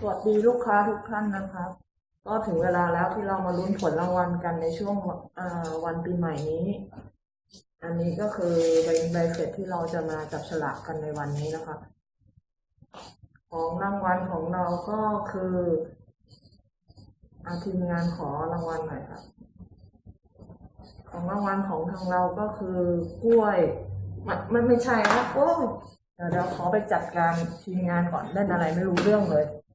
สวัสดีลูกค้าทุกท่านนะครับ ก็ถึงเวลาแล้วที่เรามาลุ้นผลรางวัลกันในช่วงวันปีใหม่นี้ อันนี้ก็คือเป็นใบเสร็จที่เราจะมาจับฉลากกันในวันนี้นะคะ ของรางวัลของเราก็คืออาทีมงานขอรางวัลหน่อยครับของรางวัลของทางเราก็คือกล้วยมันมันไม่ใช่นะโอ้เดี๋ยวเดี๋ยวขอไปจัดการทีมงานก่อนเล่นอะไรไม่รู้เรื่องเลย อะ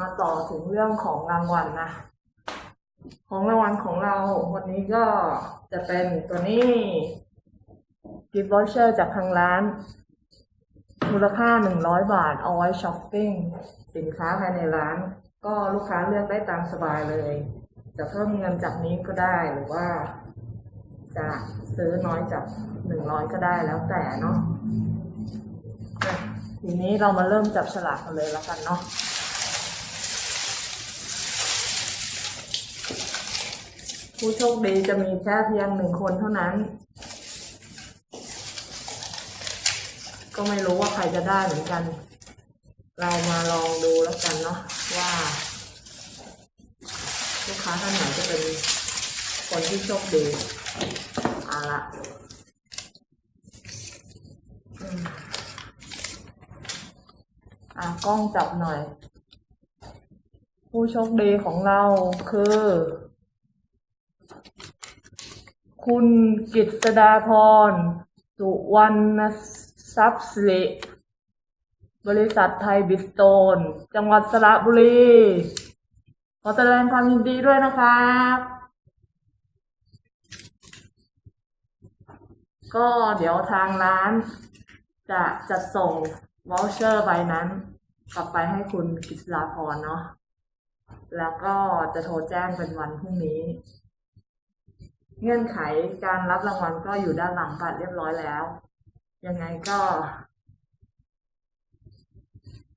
มาต่อถึงเรื่องของรางวัลนะ ของรางวัลของเรา วันนี้ก็จะเป็นตัวนี้กิฟต์วอเชอร์จากทางร้าน มูลค่าหนึ่งร้อยบาทเอาไว้ช้อปปิ้ง สินค้าภายในร้าน ก็ลูกค้าเลือกได้ตามสบายเลย จะเพิ่มเงินจากนี้ก็ได้หรือว่า จะซื้อน้อยจากหนึ่งร้อยก็ได้แล้วแต่เนาะอะทีนี้เรามาเริ่มจับฉลากกันเลยแล้วกันเนาะ ผู้โชคดีจะมีแค่เพียงหนึ่งคนเท่านั้น ก็ไม่รู้ว่าใครจะได้เหมือนกัน เรามาลองดูแล้วกันเนาะว่าลูกค้าท่านไหนจะเป็นคนที่โชคดีเอาละอะกล้องจับหน่อย ผู้โชคดีของเราคือ คุณกิตดาพร สุวรรณทรัพย์สิริบริษัทไทยบิสโตน จังหวัดสระบุรี ขอแสดงความยินดีด้วยนะครับก็เดี๋ยวทางร้าน จะจัดส่งวอลเชอร์ใบนั้น กลับไปให้คุณกิตดาพรเนาะแล้วก็จะโทรแจ้งเป็นวันพรุ่งนี้ เงื่อนไขการรับรางวัลก็อยู่ด้านหลังบัตรเรียบร้อยแล้ว ยังไงก็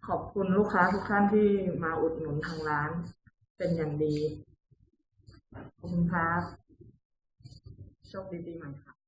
ขอบคุณลูกค้าทุกท่านที่มาอุดหนุนทางร้าน เป็นอย่างดี ขอบคุณครับโชคดีปีใหม่ครับ